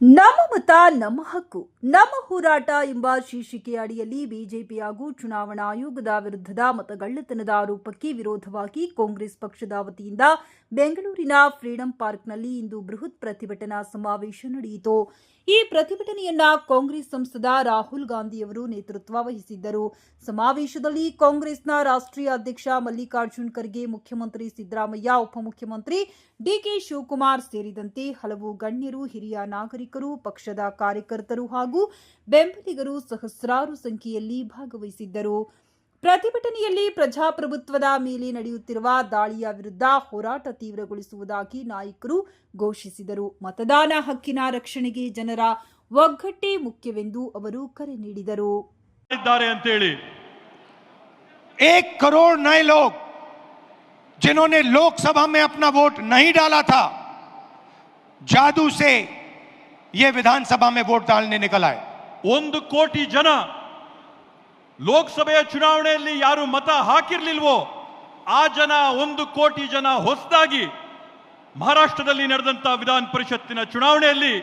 ನಮ್ಮ ಮತ ನಮ್ಮ ಹಕ್ಕು ನಮ್ಮ ಹೋರಾಟ ಎಂಬ ಶೀರ್ಷಿಕೆಯ ಅಡಿಯಲ್ಲಿ ಬಿಜೆಪಿ ಹಾಗೂ ಚುನಾವಣಾ ಆಯೋಗದ ವಿರುದ್ಧದ ಮತಗಳ್ಳತನದ ಆರೋಪಕ್ಕೆ ವಿರೋಧವಾಗಿ ಕಾಂಗ್ರೆಸ್ ಪಕ್ಷದ ವತಿಯಿಂದ ಬೆಂಗಳೂರಿನ ಫ್ರೀಡಂ ಪಾರ್ಕ್ನಲ್ಲಿ ಇಂದು ಬೃಹತ್ ಪ್ರತಿಭಟನಾ ಸಮಾವೇಶ ನಡೆಯಿತು. ಈ ಪ್ರತಿಭಟನೆಯನ್ನ ಕಾಂಗ್ರೆಸ್ ಸಂಸದ ರಾಹುಲ್ ಗಾಂಧಿಯವರು ನೇತೃತ್ವ ವಹಿಸಿದ್ದರು. ಸಮಾವೇಶದಲ್ಲಿ ಕಾಂಗ್ರೆಸ್ನ ರಾಷ್ಟ್ರೀಯ ಅಧ್ಯಕ್ಷ ಮಲ್ಲಿಕಾರ್ಜುನ್ ಖರ್ಗೆ, ಮುಖ್ಯಮಂತ್ರಿ ಸಿದ್ದರಾಮಯ್ಯ, ಉಪಮುಖ್ಯಮಂತ್ರಿ ಡಿಕೆ ಶಿವಕುಮಾರ್ ಸೇರಿದಂತೆ ಹಲವು ಗಣ್ಯರು, ಹಿರಿಯ ನಾಗರಿಕರು, ಪಕ್ಷದ ಕಾರ್ಯಕರ್ತರು ಹಾಗೂ ಬೆಂಬಲಿಗರು ಸಹಸ್ರಾರು ಸಂಖ್ಯೆಯಲ್ಲಿ ಭಾಗವಹಿಸಿದ್ದರು. ಪ್ರತಿಭಟನೆಯಲ್ಲಿ ಪ್ರಜಾಪ್ರಭುತ್ವದ ಮೇಲೆ ನಡೆಯುತ್ತಿರುವ ದಾಳಿಯ ವಿರುದ್ಧ ಹೋರಾಟ ತೀವ್ರಗೊಳಿಸುವುದಾಗಿ ನಾಯಕರು ಘೋಷಿಸಿದರು ಮತದಾನ ಹಕ್ಕಿನ ರಕ್ಷಣೆಗೆ ಜನರ ಒಗ್ಗಟ್ಟೇ ಮುಖ್ಯವೆಂದು ಅವರು ಕರೆ ನೀಡಿದರು ಇದ್ದಾರೆ ಅಂತೇಳಿ एक करोड़ नए लोग जिन्होंने लोकसभा में अपना वोट नहीं डाला था जादू से ये विधानसभा में वोट डालने निकल आए ಒಂದು ಕೋಟಿ ಜನ ಲೋಕಸಭೆಯ ಚುನಾವಣೆಯಲ್ಲಿ ಯಾರು ಮತ ಹಾಕಿರ್ಲಿಲ್ವೋ ಆ ಜನ ಒಂದು ಕೋಟಿ ಜನ ಹೊಸದಾಗಿ ಮಹಾರಾಷ್ಟ್ರದಲ್ಲಿ ನಡೆದಂತ ವಿಧಾನ ಪರಿಷತ್ತಿನ ಚುನಾವಣೆಯಲ್ಲಿ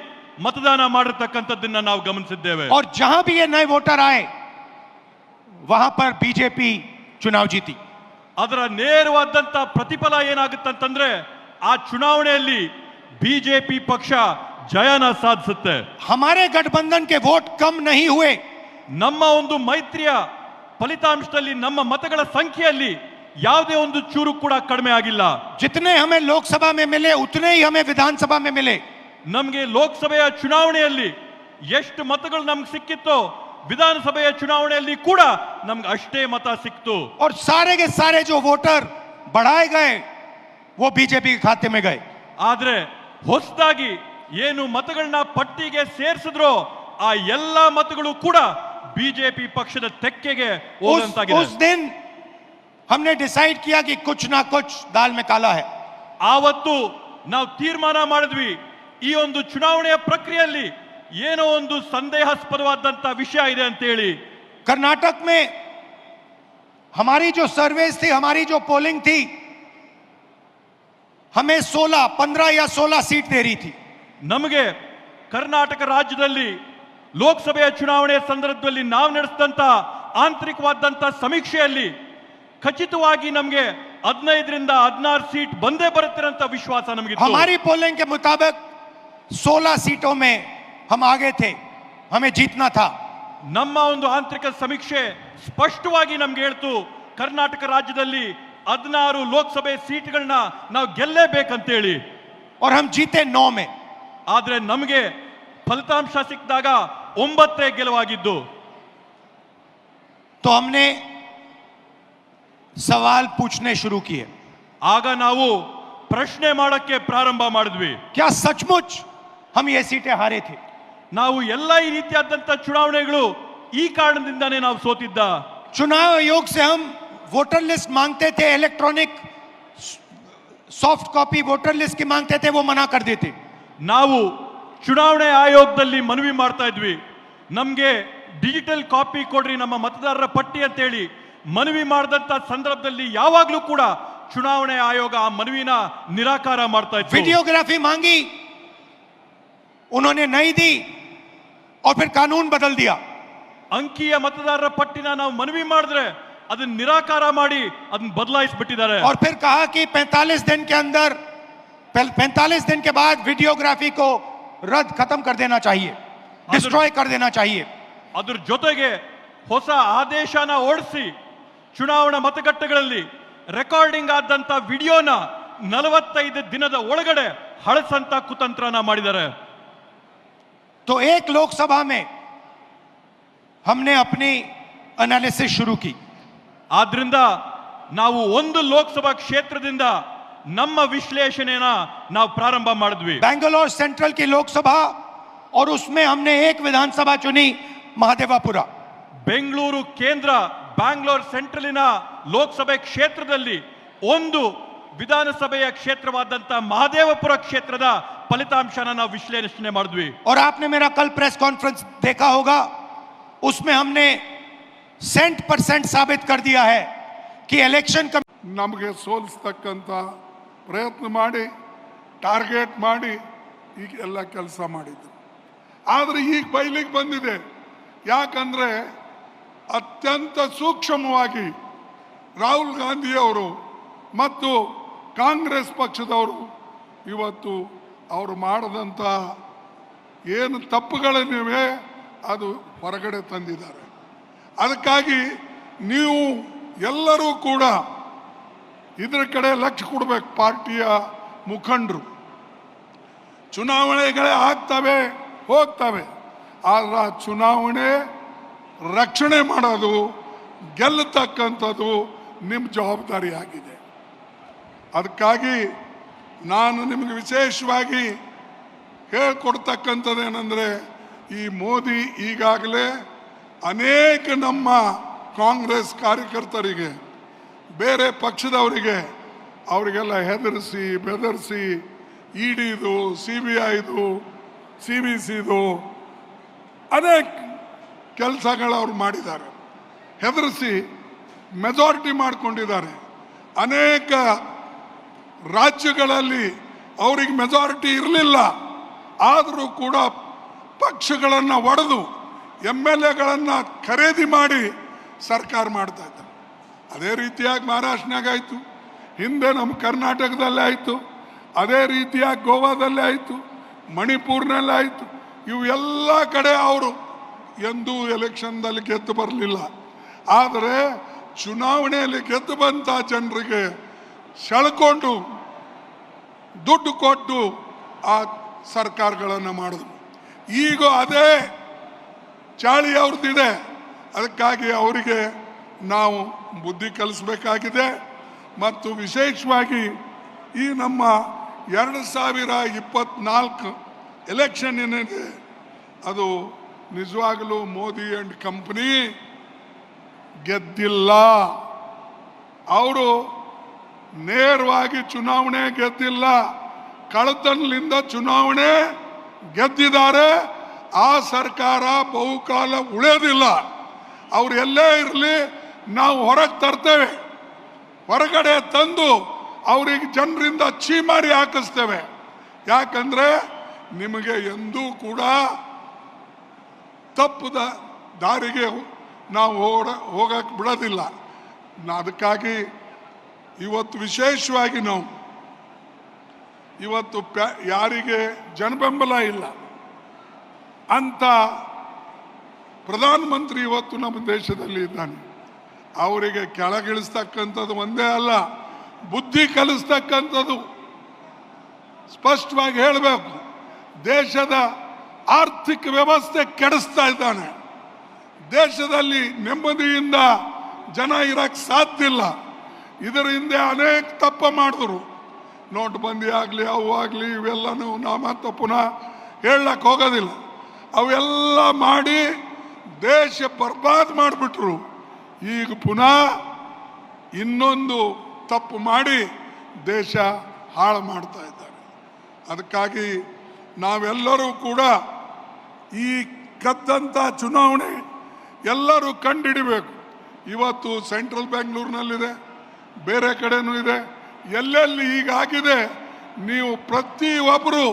ಮತದಾನ ಮಾಡಿರ್ತಕ್ಕಂಥದ್ದನ್ನ ನಾವು ಗಮನಿಸಿದ್ದೇವೆ और जहां भी ये नए वोटर आए वहां पर बीजेपी चुनाव जीती ಅದರ ನೇರವಾದಂತ ಪ್ರತಿಫಲ ಏನಾಗುತ್ತಂತಂದ್ರೆ ಆ ಚುನಾವಣೆಯಲ್ಲಿ ಬಿಜೆಪಿ ಪಕ್ಷ ಜಯನ ಸಾಧಿಸುತ್ತೆ हमारे गठबंधन के वोट कम नहीं हुए ನಮ್ಮ ಒಂದು ಮೈತ್ರಿಯ ಫಲಿತಾಂಶದಲ್ಲಿ ನಮ್ಮ ಮತಗಳ ಸಂಖ್ಯೆಯಲ್ಲಿ ಯಾವುದೇ ಒಂದು ಚೂರು ಕೂಡ ಕಡಿಮೆ ಆಗಿಲ್ಲ जितने हमें लोकसभा में मिले उतने ही हमें विधानसभा में मिले ನಮಗೆ ಲೋಕಸಭೆಯ ಚುನಾವಣೆಯಲ್ಲಿ ಎಷ್ಟು ಮತಗಳು ನಮ್ಗೆ ಸಿಕ್ಕಿತ್ತೋ ವಿಧಾನಸಭೆಯ ಚುನಾವಣೆಯಲ್ಲಿ ಕೂಡ ನಮ್ಗೆ ಅಷ್ಟೇ ಮತ ಸಿಕ್ತು और सारे के सारे जो वोटर बढ़ाए गए वो बीजेपी के खाते में गए ಆದ್ರೆ ಹೊಸದಾಗಿ ಏನು ಮತಗಳನ್ನ ಪಟ್ಟಿಗೆ ಸೇರಿಸಿದ್ರೋ ಆ ಎಲ್ಲ ಮತಗಳು ಕೂಡ ಬಿಜೆಪಿ ಪಕ್ಷದ ತೆಕ್ಕೆಗೆ उस, ಹೋದಂತಾಗಿದೆ उस दिन हमने डिसाइड किया कि कुछ ना कुछ दाल में काला है ಆವತ್ತು ನಾವು ತೀರ್ಮಾನ ಮಾಡಿದ್ವಿ ಈ ಒಂದು ಚುನಾವಣೆಯ ಪ್ರಕ್ರಿಯೆಯಲ್ಲಿ ಏನೋ ಒಂದು ಸಂದೇಹಾಸ್ಪದವಾದಂತ ವಿಷಯ ಇದೆ ಅಂತ ಹೇಳಿ कर्नाटक में हमारी जो सर्वेस थी हमारी जो पोलिंग थी हमें 16 15 या 16 सीट दे रही थी ನಮಗೆ ಕರ್ನಾಟಕ ರಾಜ್ಯದಲ್ಲಿ ಲೋಕಸಭೆಯ ಚುನಾವಣೆಯ ಸಂದರ್ಭದಲ್ಲಿ ನಾವು ನಡೆಸಿದಂಥ ಆಂತರಿಕವಾದಂಥ ಸಮೀಕ್ಷೆಯಲ್ಲಿ ಖಚಿತವಾಗಿ ನಮಗೆ ಹದಿನೈದರಿಂದ ಹದಿನಾರು ಸೀಟ್ ಬಂದೇ ಬರುತ್ತಿರಂತ ವಿಶ್ವಾಸ ನಮಗೆ ಹಮಾರಿ ಪೋಲಿಂಗ್ ಕೆ ಮುತಾಬಕ್ ಸೋಲಾ ಸೀಟೋ ಮೇ ಹಮ್ ಆಗೇ ಥೆ ಹಮೆ ಜೀತನಾ ಥಾ ನಮ್ಮ ಒಂದು ಆಂತರಿಕ ಸಮೀಕ್ಷೆ ಸ್ಪಷ್ಟವಾಗಿ ನಮ್ಗೆ ಹೇಳ್ತು ಕರ್ನಾಟಕ ರಾಜ್ಯದಲ್ಲಿ ಹದಿನಾರು ಲೋಕಸಭೆ ಸೀಟ್ಗಳನ್ನ ನಾವು ಗೆಲ್ಲೇಬೇಕಂತೇಳಿ. ಅವ್ರ ಹಮ್ ಜೀತೆ ನೋ ಮೇ ಆದರೆ ನಮಗೆ ಫಲಿತಾಂಶ ಸಿಕ್ಕಿದಾಗ ಒಂಬತ್ತೇ ಗೆಲುವಾಗಿದ್ದು तो हमने सवाल पूछने शुरू किए ಆಗ ನಾವು ಪ್ರಶ್ನೆ ಮಾಡಕ್ಕೆ ಪ್ರಾರಂಭ ಮಾಡಿದ್ವಿ क्या सचमुच हम ये सीटें हारे थे ನಾವು ಎಲ್ಲ ಈ ರೀತಿಯಾದಂತ ಚುನಾವಣೆಗಳು ಈ ಕಾರಣದಿಂದಾನೇ ನಾವು ಸೋತಿದ್ದ चुनाव आयोग से हम वोटर लिस्ट मांगते थे electronic soft copy voter list की मांगते थे वो मना कर देते ನಾವು ಚುನಾವಣೆ ಆಯೋಗದಲ್ಲಿ ಮನವಿ ಮಾಡ್ತಾ ಇದ್ವಿ ನಮಗೆ ಡಿಜಿಟಲ್ ಕಾಪಿ ಕೊಡ್ರಿ ನಮ್ಮ ಮತದಾರರ ಪಟ್ಟಿ ಅಂತೇಳಿ ಮನವಿ ಮಾಡಿದಂತ ಸಂದರ್ಭದಲ್ಲಿ ಯಾವಾಗ್ಲೂ ಕೂಡ ಚುನಾವಣೆ ಆಯೋಗ ಆ ಮನವಿನ ನಿರಾಕಾರ ಮಾಡ್ತಾ ಇತ್ತು वीडियोग्राफी मांगी उन्होंने नहीं दी और फिर कानून बदल दिया ಅಂಕಿಯ ಮತದಾರರ ಪಟ್ಟಿನ ನಾವು ಮನವಿ ಮಾಡಿದ್ರೆ ಅದನ್ನ ನಿರಾಕಾರ ಮಾಡಿ ಅದನ್ನ ಬದಲಾಯಿಸ್ಬಿಟ್ಟಿದ್ದಾರೆ और फिर कहा कि 45 दिन के अंदर 45 दिन के बाद वीडियोग्राफी को रद्द खत्म कर देना चाहिए डिस्ट्रॉय कर देना चाहिए ಅದ್ರ ಜೊತೆಗೆ ಹೊಸ ಆದೇಶನ ಓಡಿಸಿ ಚುನಾವಣಾ ಮತಗಟ್ಟೆಗಳಲ್ಲಿ ರೆಕಾರ್ಡಿಂಗ್ ಆದಂತ ವಿಡಿಯೋನ ನಲವತ್ತೈದು ದಿನದ ಒಳಗಡೆ ಹಳಸಂತ ಕುತಂತ್ರನ ಮಾಡಿದ್ದಾರೆ तो एक लोकसभा में हमने अपनी एनालिसिस शुरू की ಆದ್ರಿಂದ ನಾವು ಒಂದು ಲೋಕಸಭಾ ಕ್ಷೇತ್ರದಿಂದ ನಮ್ಮ ವಿಶ್ಲೇಷಣೆನ ನಾವು ಪ್ರಾರಂಭ ಮಾಡಿದ್ವಿ बैंगलोर सेंट्रल की लोकसभा और उसमें हमने एक विधानसभा चुनी महादेवापुरा ಬೆಂಗಳೂರು ಕೇಂದ್ರ ಬ್ಯಾಂಗ್ಳೂರ್ ಸೆಂಟ್ರಲಿನ ಲೋಕಸಭೆ ಕ್ಷೇತ್ರದಲ್ಲಿ ಒಂದು ವಿಧಾನಸಭೆಯ ಕ್ಷೇತ್ರವಾದಂತ ಮಹದೇವಪುರ ಕ್ಷೇತ್ರದ ಫಲಿತಾಂಶನ ನಾವು ವಿಶ್ಲೇಷಣೆ ಮಾಡಿದ್ವಿ और आपने मेरा कल प्रेस कॉन्फ्रेंस देखा होगा उसमें हमने सेंट परसेंट साबित कर दिया है कि इलेक्शन ನಮಗೆ ಸೋಲಿಸ್ತಕ್ಕಂಥ ಪ್ರಯತ್ನ ಮಾಡಿ, ಟಾರ್ಗೆಟ್ ಮಾಡಿ, ಈಗ ಎಲ್ಲ ಕೆಲಸ ಮಾಡಿದ್ರು. ಆದರೆ ಈಗ ಬೈಲಿಗೆ ಬಂದಿದೆ. ಯಾಕಂದರೆ ಅತ್ಯಂತ ಸೂಕ್ಷ್ಮವಾಗಿ ರಾಹುಲ್ ಗಾಂಧಿಯವರು ಮತ್ತು ಕಾಂಗ್ರೆಸ್ ಪಕ್ಷದವರು ಇವತ್ತು ಅವರು ಮಾಡಿದಂಥ ಏನು ತಪ್ಪುಗಳನ್ನಿವೆ ಅದು ಹೊರಗಡೆ ತಂದಿದ್ದಾರೆ. ಅದಕ್ಕಾಗಿ ನೀವು ಎಲ್ಲರೂ ಕೂಡ ಇದರ ಕಡೆ ಲಕ್ಷ ಕೊಡ್ಬೇಕು ಪಾರ್ಟಿಯ ಮುಖಂಡರು. ಚುನಾವಣೆಗಳೇ ಆಗ್ತವೆ, ಹೋಗ್ತವೆ. ಆದ್ರೆ ಆ ಚುನಾವಣೆ ರಕ್ಷಣೆ ಮಾಡೋದು, ಗೆಲ್ಲತಕ್ಕಂಥದ್ದು ನಿಮ್ಮ ಜವಾಬ್ದಾರಿ ಆಗಿದೆ. ಅದಕ್ಕಾಗಿ ನಾನು ನಿಮಗೆ ವಿಶೇಷವಾಗಿ ಹೇಳ್ಕೊಡ್ತಕ್ಕಂಥದ್ದೇನೆಂದರೆ, ಈ ಮೋದಿ ಈಗಾಗಲೇ ಅನೇಕ ನಮ್ಮ ಕಾಂಗ್ರೆಸ್ ಕಾರ್ಯಕರ್ತರಿಗೆ ಬೇರೆ ಪಕ್ಷದವರಿಗೆ ಅವರಿಗೆಲ್ಲ ಹೆದರಿಸಿ, ಬೆದರಿಸಿ, ಇಡಿದು ಸಿ ಬಿ ಐದು ಸಿ ಬಿ ಸಿದು ಅನೇಕ ಕೆಲಸಗಳು ಅವ್ರು ಮಾಡಿದ್ದಾರೆ. ಹೆದರಿಸಿ ಮೆಜಾರಿಟಿ ಮಾಡಿಕೊಂಡಿದ್ದಾರೆ. ಅನೇಕ ರಾಜ್ಯಗಳಲ್ಲಿ ಅವ್ರಿಗೆ ಮೆಜಾರಿಟಿ ಇರಲಿಲ್ಲ. ಆದರೂ ಕೂಡ ಪಕ್ಷಗಳನ್ನು ಒಡೆದು ಎಂ ಎಲ್ ಎಗಳನ್ನು ಖರೀದಿ ಮಾಡಿ ಸರ್ಕಾರ ಮಾಡ್ತಾ ಇದ್ದಾರೆ. ಅದೇ ರೀತಿಯಾಗಿ ಮಹಾರಾಷ್ಟ್ರನಾಗ ಆಯಿತು. ಹಿಂದೆ ನಮ್ಮ ಕರ್ನಾಟಕದಲ್ಲೇ ಆಯಿತು. ಅದೇ ರೀತಿಯಾಗಿ ಗೋವಾದಲ್ಲೇ ಆಯಿತು. ಮಣಿಪುರ್ನಲ್ಲೇ ಆಯಿತು. ಇವು ಎಲ್ಲ ಕಡೆ ಅವರು ಎಂದೂ ಎಲೆಕ್ಷನ್ದಲ್ಲಿ ಗೆದ್ದು ಬರಲಿಲ್ಲ. ಆದರೆ ಚುನಾವಣೆಯಲ್ಲಿ ಗೆದ್ದು ಬಂತ ಜನರಿಗೆ ಸೆಳ್ಕೊಂಡು ದುಡ್ಡು ಕೊಟ್ಟು ಆ ಸರ್ಕಾರಗಳನ್ನು ಮಾಡಿದ್ರು. ಈಗ ಅದೇ ಚಾಳಿ ಅವ್ರದ್ದಿದೆ. ಅದಕ್ಕಾಗಿ ಅವರಿಗೆ ನಾವು ಬುದ್ಧಿ ಕಲಿಸಬೇಕಾಗಿದೆ ಮತ್ತು ವಿಶೇಷವಾಗಿ ಈ ನಮ್ಮ ಎರಡು ಸಾವಿರ ಇಪ್ಪತ್ನಾಲ್ಕು ಎಲೆಕ್ಷನ್ ಏನಿದೆ, ಅದು ನಿಜವಾಗಲೂ ಮೋದಿ ಆ್ಯಂಡ್ ಕಂಪ್ನಿ ಗೆದ್ದಿಲ್ಲ. ಅವರು ನೇರವಾಗಿ ಚುನಾವಣೆ ಗೆದ್ದಿಲ್ಲ. ಕಳತನಲಿಂದ ಚುನಾವಣೆ ಗೆದ್ದಿದ್ದಾರೆ. ಆ ಸರ್ಕಾರ ಬಹುಕಾಲ ಉಳಿಯೋದಿಲ್ಲ ಅವ್ರು ಎಲ್ಲೇ ಇರಲಿ ನಾವು ಹೊರಗೆ ತರ್ತೇವೆ. ಹೊರಗಡೆ ತಂದು ಅವ್ರಿಗೆ ಜನರಿಂದ ಚೀಮಾರಿ ಹಾಕಿಸ್ತೇವೆ. ಯಾಕಂದ್ರೆ ನಿಮಗೆ ಎಂದೂ ಕೂಡ ತಪ್ಪದ ದಾರಿಗೆ ನಾವು ಓಡ ಹೋಗಕ್ಕೆ ಬಿಡೋದಿಲ್ಲ. ಅದಕ್ಕಾಗಿ ಇವತ್ತು ವಿಶೇಷವಾಗಿ ನಾವು, ಇವತ್ತು ಪ್ಯಾ- ಯಾರಿಗೆ ಜನಬೆಂಬಲ ಇಲ್ಲ. ಅಂತ ಪ್ರಧಾನಮಂತ್ರಿ ಇವತ್ತು ನಮ್ಮ ದೇಶದಲ್ಲಿ ಇದ್ದಾನೆ. ಅವರಿಗೆ ಕೆಳಗಿಳಿಸ್ತಕ್ಕಂಥದ್ದು ಒಂದೇ ಅಲ್ಲ, ಬುದ್ಧಿ ಕಲಿಸ್ತಕ್ಕಂಥದ್ದು. ಸ್ಪಷ್ಟವಾಗಿ ಹೇಳಬೇಕು, ದೇಶದ ಆರ್ಥಿಕ ವ್ಯವಸ್ಥೆ ಕೆಡಿಸ್ತಾ ಇದ್ದಾನೆ. ದೇಶದಲ್ಲಿ ನೆಮ್ಮದಿಯಿಂದ ಜನ ಇರಕ್ಕೆ ಸಾಧ್ಯ ಇಲ್ಲ. ಇದರ ಹಿಂದೆ ಅನೇಕ ತಪ್ಪ ಮಾಡಿದ್ರು. ನೋಟ್ಬಂದಿ ಆಗಲಿ, ಅವು ಆಗಲಿ, ಇವೆಲ್ಲನೂ ನಾ ಮತ್ತೆ ಪುನಃ ಹೇಳಕ್ಕೆ ಹೋಗೋದಿಲ್ಲ. ಅವೆಲ್ಲ ಮಾಡಿ ದೇಶ ಬರ್ಬಾದ್ ಮಾಡಿಬಿಟ್ರು. ಈಗ ಪುನಃ ಇನ್ನೊಂದು ತಪ್ಪು ಮಾಡಿ ದೇಶ ಹಾಳು ಮಾಡ್ತಾ ಇದ್ದಾರೆ. ಅದಕ್ಕಾಗಿ ನಾವೆಲ್ಲರೂ ಕೂಡ ಈ ಕದ್ದಂಥ ಚುನಾವಣೆ ಎಲ್ಲರೂ ಕಂಡಿಡಿಬೇಕು. ಇವತ್ತು ಸೆಂಟ್ರಲ್ ಬೆಂಗಳೂರಿನಲ್ಲಿದೆ ಬೇರೆ ಕಡೆನೂ ಇದೆ, ಎಲ್ಲೆಲ್ಲಿ ಈಗಾಗಿದೆ ನೀವು ಪ್ರತಿಯೊಬ್ಬರು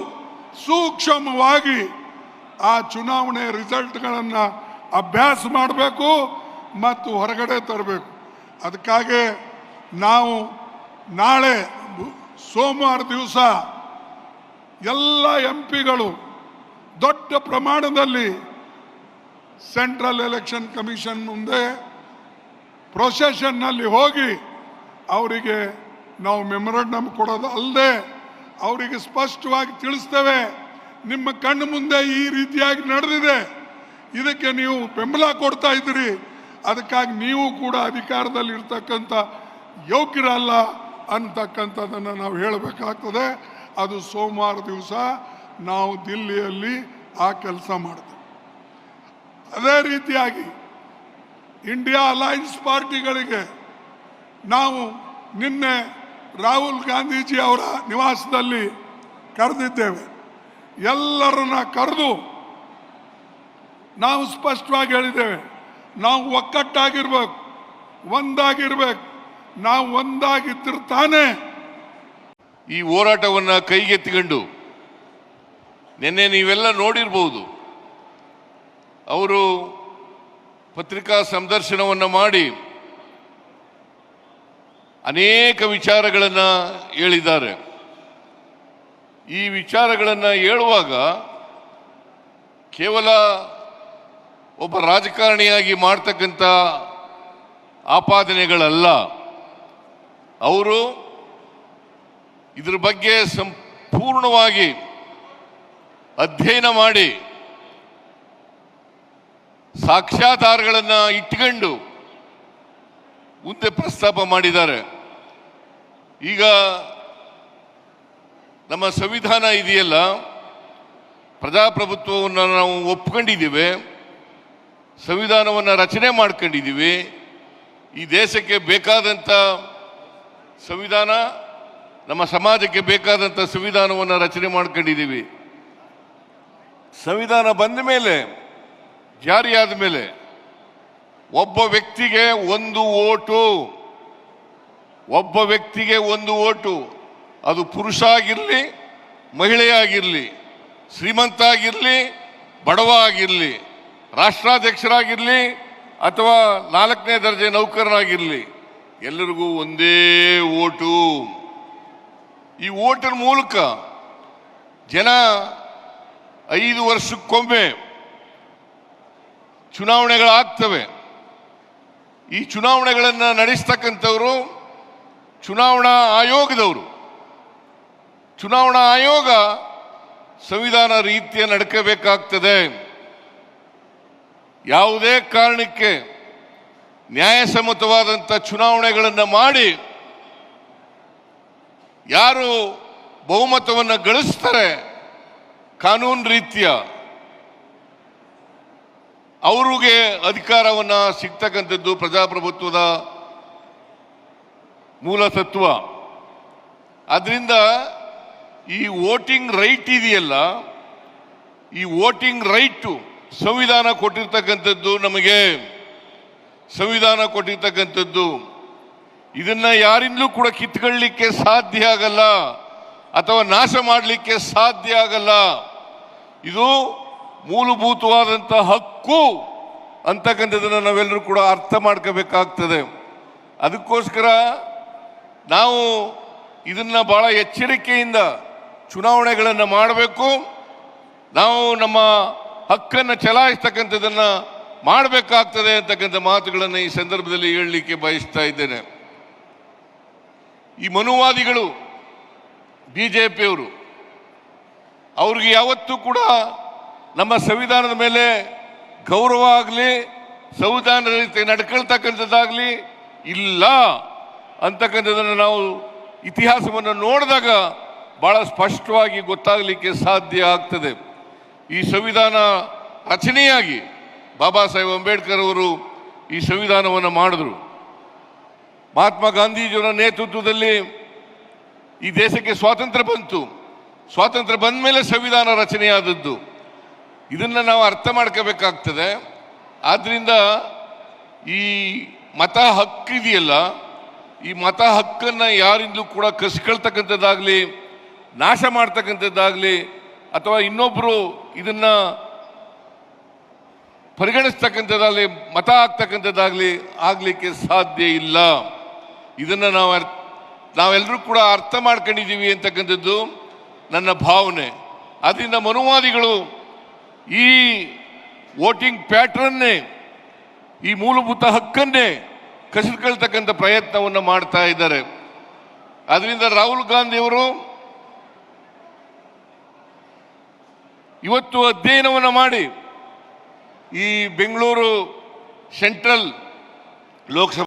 ಸೂಕ್ಷ್ಮವಾಗಿ ಆ ಚುನಾವಣೆ ರಿಸಲ್ಟ್ಗಳನ್ನು ಅಭ್ಯಾಸ ಮಾಡಬೇಕು ಮತ್ತು ಹೊರಗಡೆ ತರಬೇಕು. ಅದಕ್ಕಾಗಿ ನಾವು ನಾಳೆ ಸೋಮವಾರ ದಿವಸ ಎಲ್ಲ ಎಂ ಪಿಗಳು ದೊಡ್ಡ ಪ್ರಮಾಣದಲ್ಲಿ ಸೆಂಟ್ರಲ್ ಎಲೆಕ್ಷನ್ ಕಮಿಷನ್ ಮುಂದೆ ಪ್ರೊಸೆಷನ್ನಲ್ಲಿ ಹೋಗಿ ಅವರಿಗೆ ನಾವು ಮೆಮೊರಂಡಮ್ ಕೊಡೋದು ಅಲ್ಲದೆ ಅವರಿಗೆ ಸ್ಪಷ್ಟವಾಗಿ ತಿಳಿಸ್ತೇವೆ. ನಿಮ್ಮ ಕಣ್ಣು ಮುಂದೆ ಈ ರೀತಿಯಾಗಿ ನಡೆದಿದೆ. ಇದಕ್ಕೆ ನೀವು ಬೆಂಬಲ ಕೊಡ್ತಾ ಇದ್ದೀರಿ. ಅದಕ್ಕಾಗಿ ನೀವು ಕೂಡ ಅಧಿಕಾರದಲ್ಲಿ ಇರ್ತಕ್ಕಂಥ ಯೋಗ್ಯರಲ್ಲ ಅಂತಕ್ಕಂಥದ್ದನ್ನು ನಾವು ಹೇಳಬೇಕಾಗ್ತದೆ. ಅದು ಸೋಮವಾರ ದಿವಸ ನಾವು ದಿಲ್ಲಿಯಲ್ಲಿ ಆ ಕೆಲಸ ಮಾಡ್ತೇವೆ. ಅದೇ ರೀತಿಯಾಗಿ ಇಂಡಿಯಾ ಅಲೈನ್ಸ್ ಪಾರ್ಟಿಗಳಿಗೆ ನಾವು ನಿನ್ನೆ ರಾಹುಲ್ ಗಾಂಧೀಜಿ ಅವರ ನಿವಾಸದಲ್ಲಿ ಕರೆದಿದ್ದೇವೆ. ಎಲ್ಲರನ್ನ ಕರೆದು ನಾವು ಸ್ಪಷ್ಟವಾಗಿ ಹೇಳಿದ್ದೇವೆ. ನಾವು ಒಕ್ಕಟ್ಟಾಗಿರ್ಬೇಕು, ಒಂದಾಗಿರ್ಬೇಕು, ನಾವು ಒಂದಾಗಿದ್ದಿರ್ತಾನೆ. ಈ ಹೋರಾಟವನ್ನು ಕೈಗೆತ್ತಿಕೊಂಡು ನಿನ್ನೆ ನೀವೆಲ್ಲ ನೋಡಿರ್ಬೋದು, ಅವರು ಪತ್ರಿಕಾ ಸಂದರ್ಶನವನ್ನು ಮಾಡಿ ಅನೇಕ ವಿಚಾರಗಳನ್ನು ಹೇಳಿದ್ದಾರೆ. ಈ ವಿಚಾರಗಳನ್ನು ಹೇಳುವಾಗ ಕೇವಲ ಒಬ್ಬ ರಾಜಕಾರಣಿಯಾಗಿ ಮಾಡ್ತಕ್ಕಂಥ ಆಪಾದನೆಗಳಲ್ಲ. ಅವರು ಇದ್ರ ಬಗ್ಗೆ ಸಂಪೂರ್ಣವಾಗಿ ಅಧ್ಯಯನ ಮಾಡಿ ಸಾಕ್ಷ್ಯಾಧಾರಗಳನ್ನು ಇಟ್ಕೊಂಡು ಮುಂದೆ ಪ್ರಸ್ತಾಪ ಮಾಡಿದ್ದಾರೆ. ಈಗ ನಮ್ಮ ಸಂವಿಧಾನ ಇದೆಯಲ್ಲ, ಪ್ರಜಾಪ್ರಭುತ್ವವನ್ನು ನಾವು ಒಪ್ಕೊಂಡಿದ್ದೀವಿ. ಸಂವಿಧಾನವನ್ನು ರಚನೆ ಮಾಡ್ಕೊಂಡಿದ್ದೀವಿ ಈ ದೇಶಕ್ಕೆ ಬೇಕಾದಂಥ ಸಂವಿಧಾನ, ನಮ್ಮ ಸಮಾಜಕ್ಕೆ ಬೇಕಾದಂಥ ಸಂವಿಧಾನವನ್ನು ರಚನೆ ಮಾಡ್ಕೊಂಡಿದ್ದೀವಿ ಸಂವಿಧಾನ ಬಂದ ಮೇಲೆ, ಜಾರಿಯಾದ ಮೇಲೆ ಒಬ್ಬ ವ್ಯಕ್ತಿಗೆ ಒಂದು ಓಟು. ಒಬ್ಬ ವ್ಯಕ್ತಿಗೆ ಒಂದು ಓಟು. ಅದು ಪುರುಷ ಆಗಿರಲಿ ಮಹಿಳೆಯಾಗಿರಲಿ ಶ್ರೀಮಂತ ಆಗಿರಲಿ ಬಡವ ಆಗಿರಲಿ. ರಾಷ್ಟ್ರಾಧ್ಯಕ್ಷರಾಗಿರಲಿ ಅಥವಾ ನಾಲ್ಕನೇ ದರ್ಜೆ ನೌಕರರಾಗಿರಲಿ ಎಲ್ಲರಿಗೂ ಒಂದೇ ಓಟು. ಈ ಓಟಿನ ಮೂಲಕ ಜನ ಐದು ವರ್ಷಕ್ಕೊಮ್ಮೆ ಚುನಾವಣೆಗಳಾಗ್ತವೆ. ಈ ಚುನಾವಣೆಗಳನ್ನು ನಡೆಸ್ತಕ್ಕಂಥವರು ಚುನಾವಣಾ ಆಯೋಗದವರು. ಚುನಾವಣಾ ಆಯೋಗ ಸಂವಿಧಾನ ರೀತಿಯ ನಡ್ಕೋಬೇಕಾಗ್ತದೆ. ಯಾವುದೇ ಕಾರಣಕ್ಕೆ ನ್ಯಾಯಸಮ್ಮತವಾದಂಥ ಚುನಾವಣೆಗಳನ್ನು ಮಾಡಿ ಯಾರು ಬಹುಮತವನ್ನು ಗಳಿಸ್ತಾರೆ ಕಾನೂನು ರೀತಿಯ, ಅವರಿಗೆ ಅಧಿಕಾರವನ್ನು ಸಿಗ್ತಕ್ಕಂಥದ್ದು ಪ್ರಜಾಪ್ರಭುತ್ವದ ಮೂಲ ತತ್ವ. ಅದರಿಂದ ಈ ವೋಟಿಂಗ್ ರೈಟ್ ಇದೆಯಲ್ಲ, ಈ ವೋಟಿಂಗ್ ರೈಟು ಸಂವಿಧಾನ ಕೊಟ್ಟಿರ್ತಕ್ಕಂಥದ್ದು ನಮಗೆ. ಸಂವಿಧಾನ ಕೊಟ್ಟಿರ್ತಕ್ಕಂಥದ್ದು. ಇದನ್ನ ಯಾರಿಂದಲೂ ಕೂಡ ಕಿತ್ಕೊಳ್ಳಲಿಕ್ಕೆ ಸಾಧ್ಯ ಆಗಲ್ಲ. ಅಥವಾ ನಾಶ ಮಾಡಲಿಕ್ಕೆ ಸಾಧ್ಯ ಆಗಲ್ಲ. ಇದು ಮೂಲಭೂತವಾದಂಥ ಹಕ್ಕು ಅಂತಕ್ಕಂಥದ್ದನ್ನು ನಾವೆಲ್ಲರೂ ಕೂಡ ಅರ್ಥ ಮಾಡ್ಕೋಬೇಕಾಗ್ತದೆ. ಅದಕ್ಕೋಸ್ಕರ ನಾವು ಇದನ್ನು ಭಾಳ ಎಚ್ಚರಿಕೆಯಿಂದ ಚುನಾವಣೆಗಳನ್ನು ಮಾಡಬೇಕು. ನಾವು ನಮ್ಮ ಹಕ್ಕನ್ನು ಚಲಾಯಿಸ್ತಕ್ಕಂಥದ್ದನ್ನು ಮಾಡಬೇಕಾಗ್ತದೆ ಅಂತಕ್ಕಂಥ ಮಾತುಗಳನ್ನು ಈ ಸಂದರ್ಭದಲ್ಲಿ ಹೇಳಲಿಕ್ಕೆ ಬಯಸ್ತಾ ಇದ್ದೇನೆ. ಈ ಮನುವಾದಿಗಳು ಬಿ ಜೆ ಪಿಯವರು ಅವ್ರಿಗೆ ಯಾವತ್ತೂ ಕೂಡ ನಮ್ಮ ಸಂವಿಧಾನದ ಮೇಲೆ ಗೌರವ ಆಗಲಿ ಸಂವಿಧಾನ ರೀತಿ ನಡ್ಕೊಳ್ತಕ್ಕಂಥದ್ದಾಗಲಿ ಇಲ್ಲ ಅಂತಕ್ಕಂಥದ್ದನ್ನು ನಾವು ಇತಿಹಾಸವನ್ನು ನೋಡಿದಾಗ ಬಹಳ ಸ್ಪಷ್ಟವಾಗಿ ಗೊತ್ತಾಗಲಿಕ್ಕೆ ಸಾಧ್ಯ ಆಗ್ತದೆ. ಈ ಸಂವಿಧಾನ ರಚನೆಯಾಗಿ ಬಾಬಾ ಸಾಹೇಬ್ ಅಂಬೇಡ್ಕರ್ ಅವರು ಈ ಸಂವಿಧಾನವನ್ನು ಮಾಡಿದ್ರು. ಮಹಾತ್ಮ ಗಾಂಧೀಜಿಯವರ ನೇತೃತ್ವದಲ್ಲಿ ಈ ದೇಶಕ್ಕೆ ಸ್ವಾತಂತ್ರ್ಯ ಬಂತು. ಸ್ವಾತಂತ್ರ್ಯ ಬಂದ ಮೇಲೆ ಸಂವಿಧಾನ ರಚನೆಯಾದದ್ದು. ಇದನ್ನು ನಾವು ಅರ್ಥ ಮಾಡ್ಕೋಬೇಕಾಗ್ತದೆ. ಆದ್ದರಿಂದ ಈ ಮತ ಹಕ್ಕಿದೆಯಲ್ಲ ಈ ಮತ ಹಕ್ಕನ್ನು ಯಾರಿಂದಲೂ ಕೂಡ ಕಸ್ಕೊಳ್ತಕ್ಕಂಥದ್ದಾಗಲಿ, ನಾಶ ಮಾಡ್ತಕ್ಕಂಥದ್ದಾಗಲಿ ಅಥವಾ ಇನ್ನೊಬ್ಬರು ಇದನ್ನ ಪರಿಗಣಿಸ್ತಕ್ಕಂಥದ್ದಾಗಲಿ, ಮತ ಆಗ್ತಕ್ಕಂಥದ್ದಾಗಲಿ ಆಗಲಿಕ್ಕೆ ಸಾಧ್ಯ ಇಲ್ಲ. ಇದನ್ನು ನಾವು ನಾವೆಲ್ಲರೂ ಕೂಡ ಅರ್ಥ ಮಾಡ್ಕೊಂಡಿದ್ದೀವಿ ಅಂತಕ್ಕಂಥದ್ದು ನನ್ನ ಭಾವನೆ. ಅದರಿಂದ ಮನುವಾದಿಗಳು ಈ ವೋಟಿಂಗ್ ಪ್ಯಾಟ್ರನ್ನೇ, ಈ ಮೂಲಭೂತ ಹಕ್ಕನ್ನೇ ಕಸಿದುಕೊಳ್ತಕ್ಕಂಥ ಪ್ರಯತ್ನವನ್ನು ಮಾಡ್ತಾ ಇದ್ದಾರೆ. ಅದರಿಂದ ರಾಹುಲ್ ಗಾಂಧಿ ಇವತ್ತು ಅಧ್ಯಯನವನ್ನು ಮಾಡಿ ಈ ಬೆಂಗಳೂರು ಸೆಂಟ್ರಲ್ ಲೋಕಸಭಾ